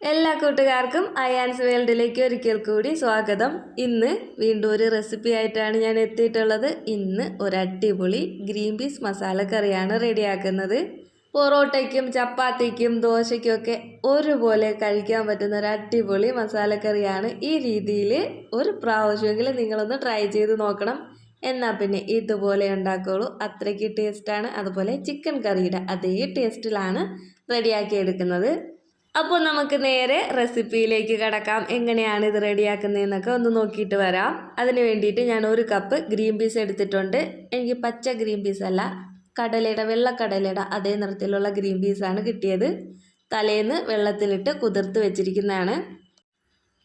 എല്ലാ കൂട്ടുകാർക്കും അയാൻസ് വേൾഡിലേക്ക് ഒരിക്കൽ കൂടി സ്വാഗതം. ഇന്ന് വീണ്ടും ഒരു റെസിപ്പി ആയിട്ടാണ് ഞാൻ എത്തിയിട്ടുള്ളത്. ഇന്ന് ഒരു അടിപൊളി ഗ്രീൻ പീസ് മസാല കറിയാണ് റെഡിയാക്കുന്നത്. പൊറോട്ടയ്ക്കും ചപ്പാത്തിക്കും ദോശയ്ക്കും ഒക്കെ ഒരുപോലെ കഴിക്കാൻ പറ്റുന്ന ഒരു അടിപൊളി മസാലക്കറിയാണ് ഈ രീതിയിൽ ഒരു പ്രാവശ്യമെങ്കിലും നിങ്ങളൊന്ന് ട്രൈ ചെയ്ത് നോക്കണം. എന്നാൽ പിന്നെ ഇതുപോലെ ഉണ്ടാക്കുള്ളൂ. അത്രയ്ക്ക് ടേസ്റ്റാണ് അതുപോലെ ചിക്കൻ കറിയുടെ അതേ ടേസ്റ്റിലാണ് റെഡിയാക്കി എടുക്കുന്നത്. അപ്പോൾ നമുക്ക് നേരെ റെസിപ്പിയിലേക്ക് കടക്കാം. എങ്ങനെയാണ് ഇത് റെഡിയാക്കുന്നതെന്നൊക്കെ ഒന്ന് നോക്കിയിട്ട് വരാം. അതിന് വേണ്ടിയിട്ട് ഞാൻ ഒരു കപ്പ് ഗ്രീൻ പീസ് എടുത്തിട്ടുണ്ട്. എനിക്ക് പച്ച ഗ്രീൻ പീസ് അല്ല കടലയുടെ വെള്ളക്കടലയുടെ അതേ നിറത്തിലുള്ള ഗ്രീൻ പീസാണ് കിട്ടിയത്. തലേന്ന് വെള്ളത്തിലിട്ട് കുതിർത്ത് വെച്ചിരിക്കുന്നതാണ്.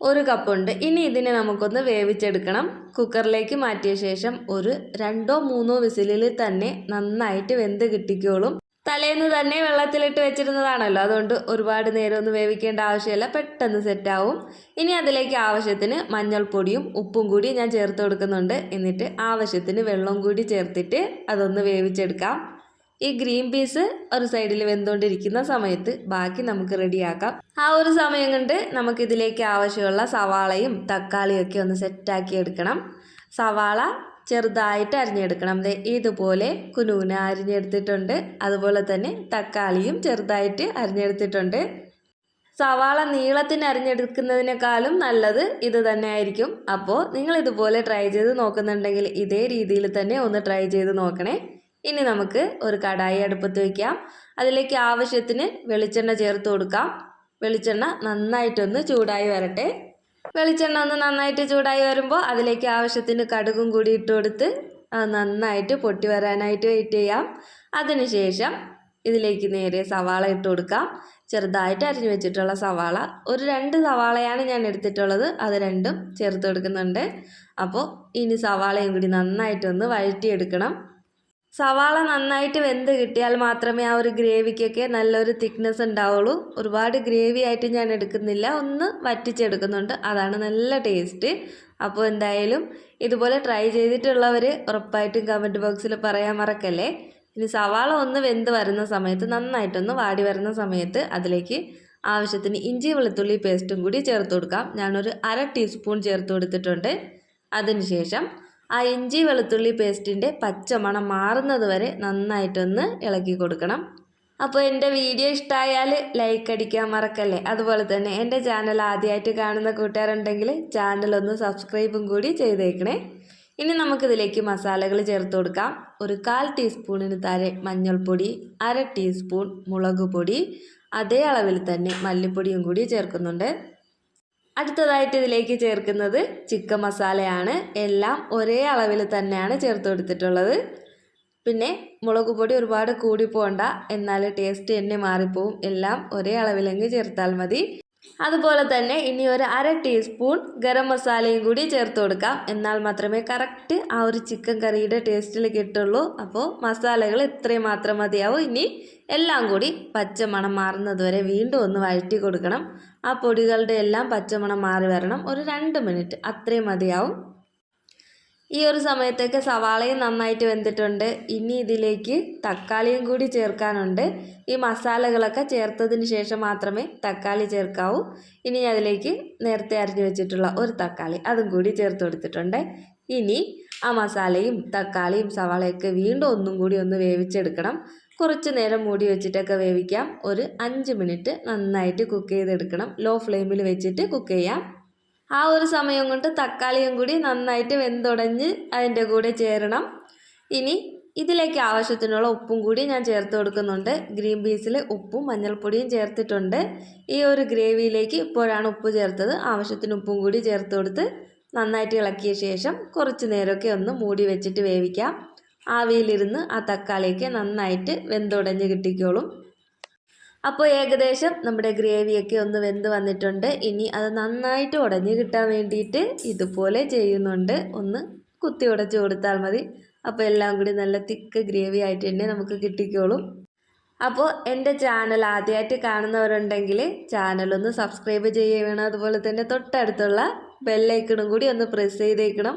ഒരു കപ്പുണ്ട് ഇനി ഇതിനെ നമുക്കൊന്ന് വേവിച്ചെടുക്കണം. കുക്കറിലേക്ക് മാറ്റിയ ശേഷം ഒരു രണ്ടോ മൂന്നോ വിസിലിൽ തന്നെ നന്നായിട്ട് വെന്ത് കിട്ടിക്കോളും. തലേന്ന് തന്നെ വെള്ളത്തിലിട്ട് വെച്ചിരുന്നതാണല്ലോ. അതുകൊണ്ട് ഒരുപാട് നേരം ഒന്നും വേവിക്കേണ്ട ആവശ്യമില്ല. പെട്ടെന്ന് സെറ്റാവും. ഇനി അതിലേക്ക് ആവശ്യത്തിന് മഞ്ഞൾപ്പൊടിയും ഉപ്പും കൂടി ഞാൻ ചേർത്ത് കൊടുക്കുന്നുണ്ട്. എന്നിട്ട് ആവശ്യത്തിന് വെള്ളം കൂടി ചേർത്തിട്ട് അതൊന്ന് വേവിച്ചെടുക്കാം. ഈ ഗ്രീൻ പീസ് ഒരു സൈഡിൽ വെന്തുകൊണ്ടിരിക്കുന്ന സമയത്ത് ബാക്കി നമുക്ക് റെഡിയാക്കാം. ആ ഒരു സമയം കൊണ്ട് നമുക്കിതിലേക്ക് ആവശ്യമുള്ള സവാളയും തക്കാളിയും ഒക്കെ ഒന്ന് സെറ്റാക്കി എടുക്കണം. സവാള ചെറുതായിട്ട് അരിഞ്ഞെടുക്കണം. ദേ ഇതുപോലെ കുനൂന അരിഞ്ഞെടുത്തിട്ടുണ്ട്. അതുപോലെ തന്നെ തക്കാളിയും ചെറുതായിട്ട് അരിഞ്ഞെടുത്തിട്ടുണ്ട്. സവാള നീളത്തിന് അരിഞ്ഞെടുക്കുന്നതിനേക്കാളും നല്ലത് ഇത് തന്നെ ആയിരിക്കും. അപ്പോൾ നിങ്ങൾ ഇതുപോലെ ട്രൈ ചെയ്ത് നോക്കുന്നുണ്ടെങ്കിൽ ഇതേ രീതിയിൽ തന്നെ ഒന്ന് ട്രൈ ചെയ്ത് നോക്കണേ. ഇനി നമുക്ക് ഒരു കടായി അടുപ്പത്ത് വയ്ക്കാം അതിലേക്ക് ആവശ്യത്തിന് വെളിച്ചെണ്ണ ചേർത്ത് കൊടുക്കാം. വെളിച്ചെണ്ണ നന്നായിട്ടൊന്ന് ചൂടായി വരട്ടെ. വെളിച്ചെണ്ണ ഒന്ന് നന്നായിട്ട് ചൂടായി വരുമ്പോൾ അതിലേക്ക് ആവശ്യത്തിന് കടുകും കൂടി ഇട്ട് കൊടുത്ത് നന്നായിട്ട് പൊട്ടി വരാനായിട്ട് വെയിറ്റ് ചെയ്യാം. അതിനുശേഷം ഇതിലേക്ക് നേരെ സവാള ഇട്ട് കൊടുക്കാം. ചെറുതായിട്ട് അരിഞ്ഞു വെച്ചിട്ടുള്ള സവാള. ഒരു രണ്ട് സവാളയാണ് ഞാൻ എടുത്തിട്ടുള്ളത്. അത് രണ്ടും ചേർത്ത് കൊടുക്കുന്നുണ്ട്. അപ്പോൾ ഇനി സവാളയും കൂടി നന്നായിട്ടൊന്ന് വഴറ്റിയെടുക്കണം. സവാള നന്നായിട്ട് വെന്ത് കിട്ടിയാൽ മാത്രമേ ആ ഒരു ഗ്രേവിക്കൊക്കെ നല്ലൊരു തിക്നെസ് ഉണ്ടാവുള്ളൂ. ഒരുപാട് ഗ്രേവി ആയിട്ട് ഞാൻ എടുക്കുന്നില്ല. ഒന്ന് വറ്റിച്ചെടുക്കുന്നുണ്ട്. അതാണ് നല്ല ടേസ്റ്റ്. അപ്പോൾ എന്തായാലും ഇതുപോലെ ട്രൈ ചെയ്തിട്ടുള്ളവർ ഉറപ്പായിട്ടും കമന്റ് ബോക്സിൽ പറയാൻ മറക്കല്ലേ? ഇനി സവാള ഒന്ന് വെന്ത് വരുന്ന സമയത്ത് നന്നായിട്ടൊന്ന് വാടി വരുന്ന സമയത്ത് അതിലേക്ക് ആവശ്യത്തിന് ഇഞ്ചി വെളുത്തുള്ളി പേസ്റ്റും കൂടി ചേർത്ത് കൊടുക്കാം. ഞാനൊരു അര ടീസ്പൂൺ ചേർത്ത് കൊടുത്തിട്ടുണ്ട്. അതിനുശേഷം ആ ഇഞ്ചി വെളുത്തുള്ളി പേസ്റ്റിന്റെ പച്ചമണം മാറുന്നത് വരെ നന്നായിട്ടൊന്ന് ഇളക്കി കൊടുക്കണം. അപ്പോൾ എന്റെ വീഡിയോ ഇഷ്ടമായാൽ ലൈക്ക് അടിക്കാൻ മറക്കല്ലേ? അതുപോലെ തന്നെ എന്റെ ചാനൽ ആദ്യമായിട്ട് കാണുന്ന കൂട്ടുകാരുണ്ടെങ്കിൽ ചാനലൊന്ന് സബ്സ്ക്രൈബും കൂടി ചെയ്തേക്കണേ. ഇനി നമുക്കിതിലേക്ക് മസാലകൾ ചേർത്ത് കൊടുക്കാം. ഒരു കാൽ ടീസ്പൂണിന് താഴെ മഞ്ഞൾപ്പൊടി അര ടീസ്പൂൺ മുളക് പൊടി അതേ അളവിൽ തന്നെ മല്ലിപ്പൊടിയും കൂടി ചേർക്കുന്നുണ്ട്. അടുത്തതായിട്ട് ഇതിലേക്ക് ചേർക്കുന്നത് ചിക്കൻ മസാലയാണ്. എല്ലാം ഒരേ അളവിൽ തന്നെയാണ് ചേർത്ത് കൊടുത്തിട്ടുള്ളത് പിന്നെ മുളക് പൊടി ഒരുപാട് കൂടി പോകണ്ട എന്നാൽ ടേസ്റ്റ് തന്നെ മാറിപ്പോവും. എല്ലാം ഒരേ അളവിലെങ്കിൽ ചേർത്താൽ മതി. അതുപോലെ തന്നെ ഇനി ഒരു അര ടീസ്പൂൺ ഗരം മസാലയും കൂടി ചേർത്ത് കൊടുക്കാം. എന്നാൽ മാത്രമേ കറക്റ്റ് ആ ഒരു ചിക്കൻ കറിയുടെ ടേസ്റ്റിൽ കിട്ടുള്ളൂ. അപ്പോൾ മസാലകൾ ഇത്രയും മാത്രം മതിയാവും. ഇനി എല്ലാം കൂടി പച്ചമണം മാറുന്നതുവരെ വീണ്ടും ഒന്ന് വഴറ്റി കൊടുക്കണം. ആ പൊടികളുടെ എല്ലാം പച്ചമണം മാറി വരണം. ഒരു രണ്ട് മിനിറ്റ് അത്രയും മതിയാവും. ഈ ഒരു സമയത്തൊക്കെ സവാളയും നന്നായിട്ട് വെന്തിട്ടുണ്ട്. ഇനി ഇതിലേക്ക് തക്കാളിയും കൂടി ചേർക്കാനുണ്ട്. ഈ മസാലകളൊക്കെ ചേർത്തതിന് ശേഷം മാത്രമേ തക്കാളി ചേർക്കാവൂ. ഇനി അതിലേക്ക് നേരത്തെ അരിഞ്ഞു വെച്ചിട്ടുള്ള ഒരു തക്കാളി അതും കൂടി ചേർത്ത് കൊടുത്തിട്ടുണ്ട്. ഇനി ആ മസാലയും തക്കാളിയും സവാളയൊക്കെ വീണ്ടും ഒന്നും കൂടി ഒന്ന് വേവിച്ചെടുക്കണം. കുറച്ച് നേരം മൂടി വെച്ചിട്ടൊക്കെ വേവിക്കാം. ഒരു അഞ്ച് മിനിറ്റ് നന്നായിട്ട് കുക്ക് ചെയ്തെടുക്കണം. ലോ ഫ്ലെയിമിൽ വെച്ചിട്ട് കുക്ക് ചെയ്യാം. ആ ഒരു സമയം കൊണ്ട് തക്കാളിയും കൂടി നന്നായിട്ട് വെന്തുടഞ്ഞ് അതിന്റെ കൂടെ ചേരണം. ഇനി ഇതിലേക്ക് ആവശ്യത്തിനുള്ള ഉപ്പും കൂടി ഞാൻ ചേർത്ത് കൊടുക്കുന്നുണ്ട്. ഗ്രീൻ പീസിൽ ഉപ്പും മഞ്ഞൾപ്പൊടിയും ചേർത്തിട്ടുണ്ട്. ഈ ഒരു ഗ്രേവിയിലേക്ക് ഇപ്പോഴാണ് ഉപ്പ് ചേർത്തത്. ആവശ്യത്തിന് ഉപ്പും കൂടി ചേർത്ത് കൊടുത്ത് നന്നായിട്ട് ഇളക്കിയ ശേഷം കുറച്ച് നേരമൊക്കെ ഒന്ന് മൂടി വെച്ചിട്ട് വേവിക്കാം. ആവിയിലിരുന്ന് ആ തക്കാളിയൊക്കെ നന്നായിട്ട് വെന്തുടഞ്ഞ് കിട്ടിക്കോളും. അപ്പോൾ ഏകദേശം നമ്മുടെ ഗ്രേവിയൊക്കെ ഒന്ന് വെന്ത് വന്നിട്ടുണ്ട്. ഇനി അത് നന്നായിട്ട് ഉടഞ്ഞ് കിട്ടാൻ വേണ്ടിയിട്ട് ഇതുപോലെ ചെയ്യുന്നുണ്ട്. ഒന്ന് കുത്തി ഉടച്ച് കൊടുത്താൽ മതി. അപ്പോൾ എല്ലാം കൂടി നല്ല തിക്ക് ഗ്രേവി ആയിട്ട് തന്നെ നമുക്ക് കിട്ടിക്കോളും. അപ്പോൾ എന്റെ ചാനൽ ആദ്യമായിട്ട് കാണുന്നവരുണ്ടെങ്കിൽ ചാനലൊന്ന് സബ്സ്ക്രൈബ് ചെയ്യുകയാണ് അതുപോലെ തന്നെ തൊട്ടടുത്തുള്ള ബെല്ലൈക്കണും കൂടി ഒന്ന് പ്രസ് ചെയ്തേക്കണം.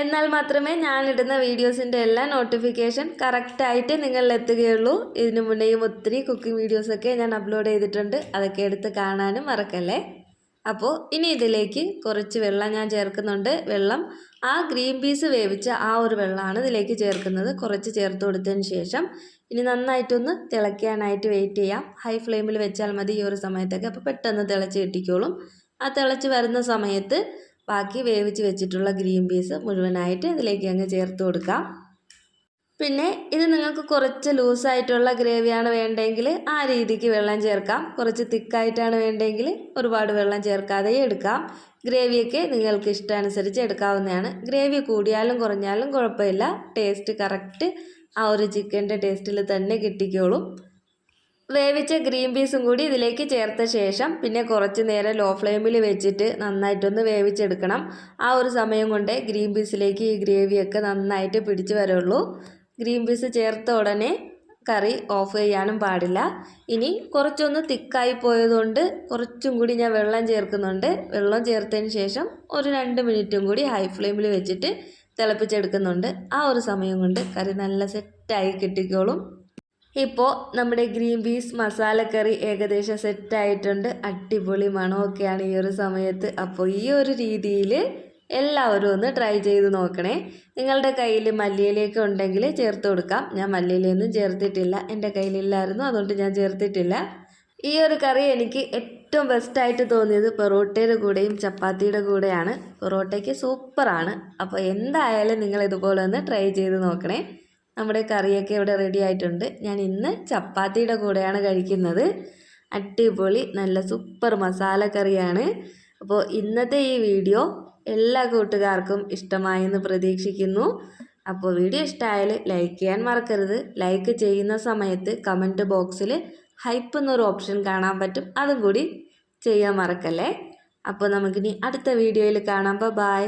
എന്നാൽ മാത്രമേ ഞാനിടുന്ന വീഡിയോസിന്റെ എല്ലാ നോട്ടിഫിക്കേഷൻ കറക്റ്റായിട്ട് നിങ്ങളിലെത്തുകയുള്ളൂ. ഇതിനു മുന്നേയും ഒത്തിരി കുക്കിംഗ് വീഡിയോസൊക്കെ ഞാൻ അപ്ലോഡ് ചെയ്തിട്ടുണ്ട്. അതൊക്കെ എടുത്ത് കാണാനും മറക്കല്ലേ? അപ്പോൾ ഇനി ഇതിലേക്ക് കുറച്ച് വെള്ളം ഞാൻ ചേർക്കുന്നുണ്ട്. വെള്ളം ആ ഗ്രീൻ പീസ് വേവിച്ച ആ ഒരു വെള്ളമാണ് ഇതിലേക്ക് ചേർക്കുന്നത്. കുറച്ച് ചേർത്ത് കൊടുത്തതിന് ശേഷം ഇനി നന്നായിട്ടൊന്ന് തിളയ്ക്കാനായിട്ട് വെയിറ്റ് ചെയ്യാം. ഹൈ ഫ്ലെയിമിൽ വെച്ചാൽ മതി ഈ ഒരു സമയത്തൊക്കെ. അപ്പോൾ പെട്ടെന്ന് തിളച്ച് കിട്ടിക്കോളും. ആ തിളച്ച് വരുന്ന സമയത്ത് ബാക്കി വേവിച്ച് വെച്ചിട്ടുള്ള ഗ്രീൻ പീസ് മുഴുവനായിട്ട് ഇതിലേക്ക് അങ്ങ് ചേർത്ത് കൊടുക്കാം. പിന്നെ ഇത് നിങ്ങൾക്ക് കുറച്ച് ലൂസായിട്ടുള്ള ഗ്രേവിയാണ് വേണ്ടതെങ്കിൽ ആ രീതിക്ക് വെള്ളം ചേർക്കാം. കുറച്ച് തിക്കായിട്ടാണ് വേണ്ടതെങ്കിൽ ഒരുപാട് വെള്ളം ചേർക്കാതെയും എടുക്കാം. ഗ്രേവിയൊക്കെ നിങ്ങൾക്ക് ഇഷ്ടാനുസരിച്ച് എടുക്കാവുന്നതാണ്. ഗ്രേവി കൂടിയാലും കുറഞ്ഞാലും കുഴപ്പമില്ല. ടേസ്റ്റ് കറക്റ്റ് ആ ഒരു ചിക്കന്റെ ടേസ്റ്റിൽ തന്നെ കിട്ടിക്കോളും. വേവിച്ച ഗ്രീൻ പീസും കൂടി ഇതിലേക്ക് ചേർത്ത ശേഷം പിന്നെ കുറച്ച് നേരം ലോ ഫ്ലെയിമിൽ വെച്ചിട്ട് നന്നായിട്ടൊന്ന് വേവിച്ചെടുക്കണം. ആ ഒരു സമയം കൊണ്ട് ഗ്രീൻ പീസിലേക്ക് ഈ ഗ്രേവിയൊക്കെ നന്നായിട്ട് പിടിച്ചു വരുള്ളൂ. ഗ്രീൻ പീസ് ചേർത്ത ഉടനെ കറി ഓഫ് ചെയ്യാനും പാടില്ല. ഇനി കുറച്ചൊന്ന് തിക്കായി പോയതുകൊണ്ട് കുറച്ചും കൂടി ഞാൻ വെള്ളം ചേർക്കുന്നുണ്ട്. വെള്ളം ചേർത്തതിന് ശേഷം ഒരു രണ്ട് മിനിറ്റും കൂടി ഹൈ ഫ്ലെയിമിൽ വെച്ചിട്ട് തിളപ്പിച്ചെടുക്കുന്നുണ്ട്. ആ ഒരു സമയം കൊണ്ട് കറി നല്ല സെറ്റായി കിട്ടിക്കോളും. ഇപ്പോൾ നമ്മുടെ ഗ്രീൻ പീസ് മസാലക്കറി ഏകദേശം സെറ്റായിട്ടുണ്ട് അടിപൊളി മണമൊക്കെയാണ് ഈ ഒരു സമയത്ത്. അപ്പോൾ ഈ ഒരു രീതിയിൽ എല്ലാവരും ഒന്ന് ട്രൈ ചെയ്ത് നോക്കണേ. നിങ്ങളുടെ കയ്യിൽ മല്ലിയിലയൊക്കെ ഉണ്ടെങ്കിൽ ചേർത്ത് കൊടുക്കാം. ഞാൻ മല്ലിയിലയൊന്നും ചേർത്തിട്ടില്ല. എന്റെ കയ്യിലില്ലായിരുന്നു അതുകൊണ്ട് ഞാൻ ചേർത്തിട്ടില്ല. ഈ ഒരു കറി എനിക്ക് ഏറ്റവും ബെസ്റ്റായിട്ട് തോന്നിയത് പൊറോട്ടയുടെ കൂടെയും ചപ്പാത്തിയുടെ കൂടെയാണ്. പൊറോട്ടയ്ക്ക് സൂപ്പറാണ് അപ്പോൾ എന്തായാലും നിങ്ങൾ ഇതുപോലെ ഒന്ന് ട്രൈ ചെയ്ത് നോക്കണേ. നമ്മുടെ കറിയൊക്കെ ഇവിടെ റെഡി ആയിട്ടുണ്ട്. ഞാൻ ഇന്ന് ചപ്പാത്തിയുടെ കൂടെയാണ് കഴിക്കുന്നത്. അടിപൊളി നല്ല സൂപ്പർ മസാല കറിയാണ്. അപ്പോൾ ഇന്നത്തെ ഈ വീഡിയോ എല്ലാ കൂട്ടുകാർക്കും ഇഷ്ടമായെന്ന് പ്രതീക്ഷിക്കുന്നു. അപ്പോൾ വീഡിയോ ഇഷ്ടമായാൽ ലൈക്ക് ചെയ്യാൻ മറക്കരുത്. ലൈക്ക് ചെയ്യുന്ന സമയത്ത് കമന്റ് ബോക്സിൽ ഹൈപ്പ് എന്നൊരു ഓപ്ഷൻ കാണാൻ പറ്റും. അതും കൂടി ചെയ്യാൻ മറക്കല്ലേ? അപ്പോൾ നമുക്കിനി അടുത്ത വീഡിയോയിൽ കാണാം. ബൈ